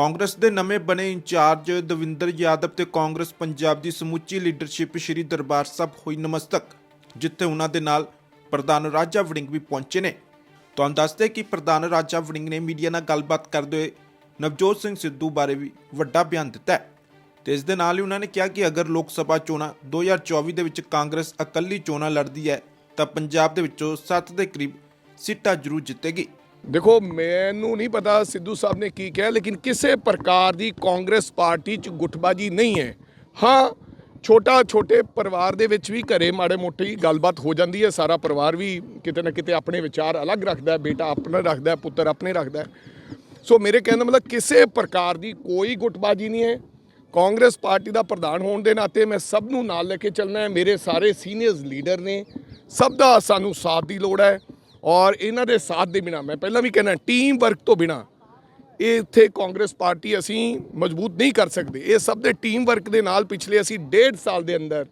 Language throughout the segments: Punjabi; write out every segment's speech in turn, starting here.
ਕਾਂਗਰਸ ਦੇ ਨਵੇਂ ਬਣੇ ਇੰਚਾਰਜ ਦਵਿੰਦਰ ਯਾਦਵ ਤੇ ਕਾਂਗਰਸ ਪੰਜਾਬ ਦੀ ਸਮੁੱਚੀ ਲੀਡਰਸ਼ਿਪ ਸ਼੍ਰੀ ਦਰਬਾਰ ਸਾਹਿਬ ਹੋਈ ਨਮਸਤਕ, ਜਿੱਥੇ ਉਹਨਾਂ ਦੇ ਨਾਲ ਪ੍ਰਧਾਨ ਰਾਜਾ ਵੜਿੰਗ ਵੀ ਪਹੁੰਚੇ ਨੇ। ਤੁਹਾਨੂੰ ਦੱਸਦੇ ਕਿ ਪ੍ਰਧਾਨ ਰਾਜਾ ਵੜਿੰਗ ਨੇ ਮੀਡੀਆ ਨਾਲ ਗੱਲਬਾਤ ਕਰਦੇ ਹੋਏ ਨਵਜੋਤ ਸਿੰਘ ਸਿੱਧੂ ਬਾਰੇ ਵੀ ਵੱਡਾ ਬਿਆਨ ਦਿੱਤਾ ਹੈ। ਤੇ ਇਸ ਦੇ ਨਾਲ ਹੀ ਉਹਨਾਂ ਨੇ ਕਿਹਾ ਕਿ ਅਗਰ ਲੋਕ ਸਭਾ ਚੋਣਾਂ 2024 ਦੇ ਵਿੱਚ ਕਾਂਗਰਸ ਇਕੱਲੀ ਚੋਣਾਂ ਲੜਦੀ ਹੈ, ਤਾਂ ਪੰਜਾਬ ਦੇ ਵਿੱਚੋਂ 7 ਦੇ ਕਰੀਬ ਸੀਟਾਂ ਜ਼ਰੂਰ ਜਿੱਤੇਗੀ। ਦੇਖੋ, ਮੈਨੂੰ ਨਹੀਂ ਪਤਾ ਸਿੱਧੂ ਸਾਹਿਬ ਨੇ ਕੀ ਕਿਹਾ, ਲੇਕਿਨ ਕਿਸੇ ਪ੍ਰਕਾਰ ਦੀ ਕਾਂਗਰਸ ਪਾਰਟੀ 'ਚ ਗੁੱਟਬਾਜੀ ਨਹੀਂ ਹੈ। ਹਾਂ ਛੋਟਾ ਛੋਟੇ ਪਰਿਵਾਰ ਦੇ ਵਿੱਚ ਵੀ ਘਰੇ ਮਾੜੇ ਮੋਟੀ ਗੱਲਬਾਤ ਹੋ ਜਾਂਦੀ ਹੈ। ਸਾਰਾ ਪਰਿਵਾਰ ਵੀ ਕਿਤੇ ਨਾ ਕਿਤੇ ਆਪਣੇ ਵਿਚਾਰ ਅਲੱਗ ਰੱਖਦਾ ਹੈ। ਬੇਟਾ ਆਪਣਾ ਰੱਖਦਾ ਹੈ, ਪੁੱਤਰ ਆਪਣੇ ਰੱਖਦਾ ਹੈ। ਸੋ ਮੇਰੇ ਕਹਿਣ ਦਾ ਮਤਲਬ ਕਿਸੇ ਪ੍ਰਕਾਰ ਦੀ ਕੋਈ ਗੁੱਟਬਾਜੀ ਨਹੀਂ ਹੈ। ਕਾਂਗਰਸ ਪਾਰਟੀ ਦਾ ਪ੍ਰਧਾਨ ਹੋਣ ਦੇ ਨਾਤੇ ਮੈਂ ਸਭ ਨੂੰ ਨਾਲ ਲੈ ਕੇ ਚੱਲਣਾ ਹੈ। ਮੇਰੇ ਸਾਰੇ ਸੀਨੀਅਰਸ ਲੀਡਰ ਨੇ, ਸਭ ਦਾ ਸਾਨੂੰ ਸਾਥ ਦੀ ਲੋੜ ਹੈ। ਔਰ ਇਹਨਾਂ ਦੇ ਸਾਥ ਦੇ ਬਿਨਾ, ਮੈਂ ਪਹਿਲਾਂ ਵੀ ਕਹਿਣਾ ਟੀਮ ਵਰਕ ਤੋਂ ਬਿਨਾ ਇਹ ਇੱਥੇ ਕਾਂਗਰਸ ਪਾਰਟੀ ਅਸੀਂ ਮਜ਼ਬੂਤ ਨਹੀਂ ਕਰ ਸਕਦੇ। ਇਹ ਸਭ ਦੇ ਟੀਮ ਵਰਕ ਦੇ ਨਾਲ ਪਿਛਲੇ ਅਸੀਂ ਡੇਢ ਸਾਲ ਦੇ ਅੰਦਰ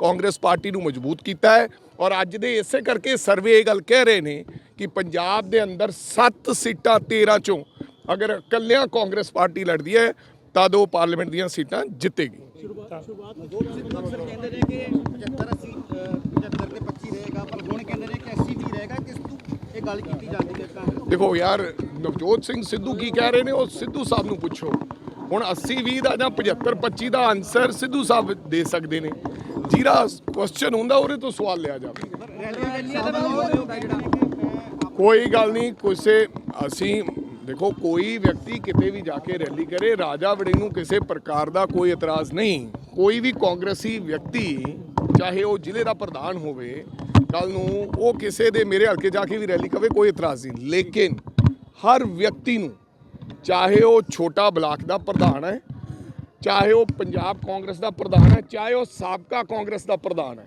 ਕਾਂਗਰਸ ਪਾਰਟੀ ਨੂੰ ਮਜ਼ਬੂਤ ਕੀਤਾ ਹੈ ਔਰ ਅੱਜ ਦੇ ਇਸੇ ਕਰਕੇ ਸਰਵੇ ਇਹ ਗੱਲ ਕਹਿ ਰਹੇ ਨੇ ਕਿ ਪੰਜਾਬ ਦੇ ਅੰਦਰ 7 ਸੀਟਾਂ 13 ਚੋਂ ਅਗਰ ਇਕੱਲਿਆਂ ਕਾਂਗਰਸ ਪਾਰਟੀ ਲੜਦੀ ਹੈ ਤਾਂ ਉਹ ਪਾਰਲੀਮੈਂਟ ਦੀਆਂ ਸੀਟਾਂ ਜਿੱਤੇਗੀ। ਅਕਸਰ ਕਹਿੰਦੇ ਨੇ ਕਿ 75 80 75 ਤੇ 25 ਰਹੇਗਾ, ਪਰ ਹੁਣ ਕਹਿੰਦੇ ਨੇ ਕਿ 80 ਵੀ ਰਹੇਗਾ ਕਿਸ ਤੋਂ ਇਹ ਗੱਲ ਕੀਤੀ ਜਾਂਦੀ ਹੈ ਕਾਂਗਰਸ ਦੇਖੋ ਯਾਰ, ਨਵਜੋਤ ਸਿੰਘ ਸਿੱਧੂ ਕੀ ਕਹਿ ਰਹੇ ਨੇ? ਉਹ ਸਿੱਧੂ ਸਾਹਿਬ ਨੂੰ ਪੁੱਛੋ। ਹੁਣ 80 20 ਦਾ ਜਾਂ 75 25 ਦਾ ਆਨਸਰ ਸਿੱਧੂ ਸਾਹਿਬ ਦੇ ਸਕਦੇ ਨੇ। ਜਿਹੜਾ ਕੁਐਸਚਨ ਹੁੰਦਾ, ਉਹਦੇ ਤੋਂ ਸਵਾਲ ਲਿਆ ਜਾਵੇ। ਕੋਈ ਗੱਲ ਨਹੀਂ, ਕਿਸੇ, ਅਸੀਂ, ਦੇਖੋ, ਕੋਈ ਵਿਅਕਤੀ ਕਿਤੇ ਵੀ ਜਾ ਕੇ ਰੈਲੀ ਕਰੇ, ਰਾਜਾ ਵੜਿੰਗ ਨੂੰ ਕਿਸੇ ਪ੍ਰਕਾਰ ਦਾ ਕੋਈ ਇਤਰਾਜ਼ ਨਹੀਂ। ਕੋਈ ਵੀ ਕਾਂਗਰਸੀ ਵਿਅਕਤੀ, ਚਾਹੇ ਉਹ ਜ਼ਿਲ੍ਹੇ ਦਾ ਪ੍ਰਧਾਨ ਹੋਵੇ ਕੱਲ ਨੂੰ ਉਹ ਕਿਸੇ ਦੇ ਮੇਰੇ ਹਲਕੇ ਜਾ ਕੇ ਵੀ ਰੈਲੀ ਕਵੇ, ਕੋਈ ਇਤਰਾਜ਼ ਨਹੀਂ। ਲੇਕਿਨ ਹਰ ਵਿਅਕਤੀ ਨੂੰ, ਚਾਹੇ ਉਹ ਛੋਟਾ ਬਲਾਕ ਦਾ ਪ੍ਰਧਾਨ ਹੈ, ਚਾਹੇ ਉਹ ਪੰਜਾਬ ਕਾਂਗਰਸ ਦਾ ਪ੍ਰਧਾਨ ਹੈ, ਚਾਹੇ ਉਹ ਸਾਬਕਾ ਕਾਂਗਰਸ ਦਾ ਪ੍ਰਧਾਨ ਹੈ,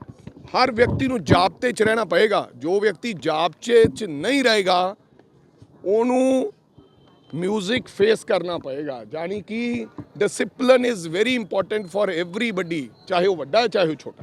ਹਰ ਵਿਅਕਤੀ ਨੂੰ ਜਾਬਤੇ 'ਚ ਰਹਿਣਾ ਪਏਗਾ। ਜੋ ਵਿਅਕਤੀ ਜਾਬਤੇ 'ਚ ਨਹੀਂ ਰਹੇਗਾ, ਉਹਨੂੰ ਮਿਊਜ਼ਿਕ ਫੇਸ ਕਰਨਾ ਪਏਗਾ। ਯਾਨੀ ਕਿ discipline is very important for everybody ਚਾਹੇ ਉਹ ਵੱਡਾ ਹੈ, ਚਾਹੇ ਉਹ ਛੋਟਾ